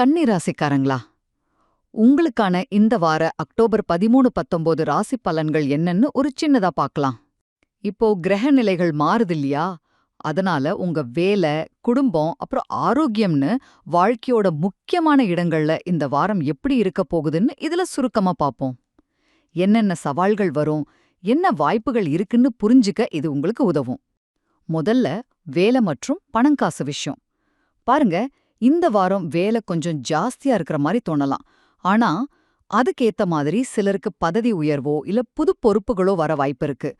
கன்னிராசிக்காரங்களா? உங்களுக்கான இந்த வார அக்டோபர் பதிமூணு பத்தொம்போது ராசி பலன்கள் என்னன்னு ஒரு சின்னதா பார்க்கலாம் இப்போ கிரக நிலைகள் மாறுது இல்லையா? அதனால உங்க வேலை குடும்பம் அப்புறம் ஆரோக்கியம்னு வாழ்க்கையோட முக்கியமான இடங்கள்ல இந்த வாரம் எப்படி இருக்க போகுதுன்னு இதுல சுருக்கமா பார்ப்போம் என்னென்ன சவால்கள் வரும்? என்ன வாய்ப்புகள் இருக்குன்னு புரிஞ்சுக்க இது உங்களுக்கு உதவும். முதல்ல வேலை மற்றும் பணங்காசு விஷயம். பாருங்க இந்த வாரம் வேலை கொஞ்சம் ஜாஸ்தியா இருக்கிற மாதிரி தோணலாம். ஆனா அதுக்கேத்த மாதிரி சிலருக்கு பதவி உயர்வோ இல்ல புது பொறுப்புகளோ வர வாய்ப்பு இருக்கு.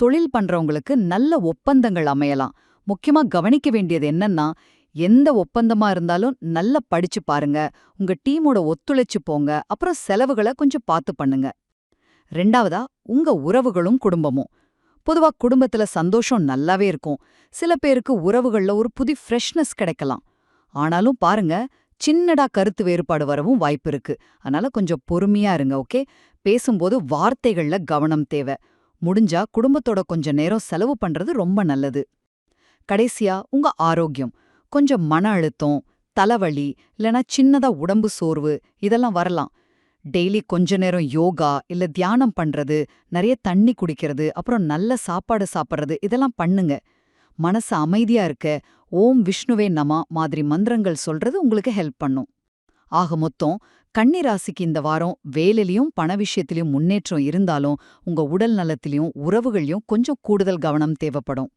தொழில் பண்றவங்களுக்கு நல்ல ஒப்பந்தங்கள் அமையலாம். முக்கியமா கவனிக்க வேண்டியது என்னன்னா எந்த ஒப்பந்தமா இருந்தாலும் நல்லா படிச்சு பாருங்க. உங்க டீமோட ஒத்துழைச்சு போங்க. அப்புறம் செலவுகளை கொஞ்சம் பார்த்து பண்ணுங்க. ரெண்டாவதா உங்க உறவுகளும் குடும்பமும். பொதுவா குடும்பத்துல சந்தோஷம் நல்லாவே இருக்கும். சில பேருக்கு உறவுகள்ல ஒரு புது ஃப்ரெஷ்னஸ் கிடைக்கலாம். ஆனாலும் பாருங்க சின்னடா கருத்து வேறுபாடு வரவும் வாய்ப்பு இருக்கு. அதனால கொஞ்சம் பொறுமையா இருங்க ஓகே? பேசும்போது வார்த்தைகள்ல கவனம் தேவை. முடிஞ்சா குடும்பத்தோட கொஞ்ச நேரம் செலவு பண்றது ரொம்ப நல்லது. கடைசியா உங்க ஆரோக்கியம். கொஞ்சம் மன அழுத்தம் தலைவலி இல்லனா சின்னதா உடம்பு சோர்வு இதெல்லாம் வரலாம். டெய்லி கொஞ்ச நேரம் யோகா இல்ல தியானம் பண்றது நிறைய தண்ணி குடிக்கிறது அப்புறம் நல்ல சாப்பாடு சாப்பிட்றது இதெல்லாம் பண்ணுங்க. மனசு அமைதியா இருக்க ஓம் விஷ்ணுவே நமா மாதிரி மந்திரங்கள் சொல்றது உங்களுக்கு ஹெல்ப் பண்ணும். ஆக மொத்தம் கன்னி ராசிக்கு இந்த வாரம் வேலையிலயும் பண விஷயத்திலயும் முன்னேற்றம் இருந்தாலும் உங்க உடல் நலத்திலயும் உறவுகள்லயும் கொஞ்சம் கூடுதல் கவனம் தேவைப்படும்.